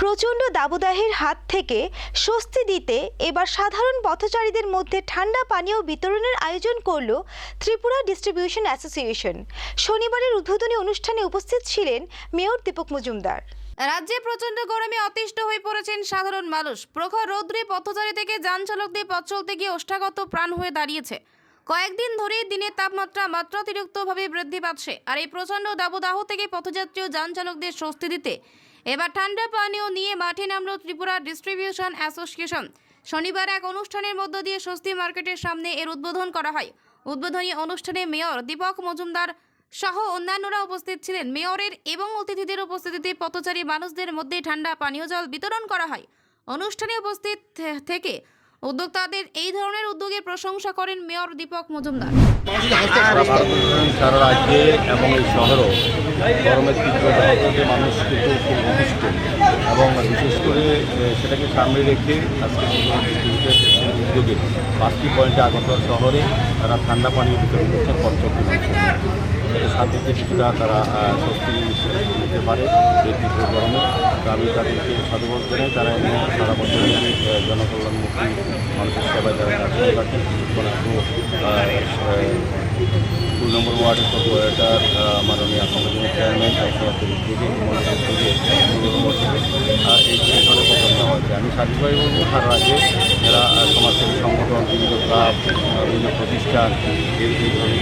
প্রচণ্ড দাবদাহের হাত থেকে স্বস্তি দিতে এবার সাধারণ পথচারীদের মধ্যে ঠান্ডা পানীয় বিতরণের আয়োজন করল ত্রিপুরা ডিস্ট্রিবিউশন অ্যাসোসিয়েশন। শনিবারের উদ্বোধনী অনুষ্ঠানে উপস্থিত ছিলেন মেয়র দীপক মজুমদার। রাজ্যে প্রচণ্ড গরমে অতিষ্ঠ হয়ে পড়েছেন সাধারণ মানুষ। প্রখর রৌদ্রে পথচারী থেকে যান চালকদের পথ চলতে গিয়ে ওষ্ঠাগত প্রাণ হয়ে দাঁড়িয়েছে। কয়েকদিন ধরেই দিনের তাপমাত্রা মাত্রাতিরিক্তভাবে বৃদ্ধি পাচ্ছে। আর এই প্রচণ্ড দাবদাহ থেকে পথযাত্রী ও যান চালকদের স্বস্তি দিতে এবার ঠান্ডা পানীয় নিয়ে মাঠে নামল ত্রিপুরা ডিস্ট্রিবিউশন অ্যাসোসিয়েশন। শনিবার এক অনুষ্ঠানের মধ্য দিয়ে স্বস্তি মার্কেটের সামনে এর উদ্বোধন করা হয়। উদ্বোধনী অনুষ্ঠানে মেয়র দীপক মজুমদার সহ অন্যান্যরা উপস্থিত ছিলেন। মেয়রের এবং অতিথিদের উপস্থিতিতে পথচারী মানুষদের মধ্যে ঠান্ডা পানীয় জল বিতরণ করা হয়। অনুষ্ঠানে উপস্থিত থেকে উদ্যোক্তাদের এই ধরনের উদ্যোগের প্রশংসা করেন মেয়র দীপক মজুমদার। সারা রাজ্যে এবং এই শহরও গরমের তীব্র দাবদাহে মানুষ কিন্তু খুব অতিষ্ঠ এবং বিশেষ করে সেটাকে সামনে রেখে আজকে উদ্যোগে পাঁচটি পয়েন্টে আগরতলা শহরে তারা ঠান্ডা পানীয় বিতরণ করছেন পঞ্চমী শান্তিতে কিছুটা তারা স্বস্তি নিতে পারে, এই তীব্র গরমে। আমি তাদেরকে সাধুবাদ জানাই, তারা সারা বছর জনকল্যাণমুখী মানুষের সেবায় তারা কাজ করে কোনাকু দুই নম্বর ওয়ার্ডের ওয়ার্ডার মাননীয় আসামের চেয়ারম্যান এই ধরনের প্রকল্প হয়েছে আমি সাধুভাই বলব সারা রাজ্যে যারা সমাজসেবী সংগঠন, বিভিন্ন ক্লাব, বিভিন্ন প্রতিষ্ঠান, এই ধরনের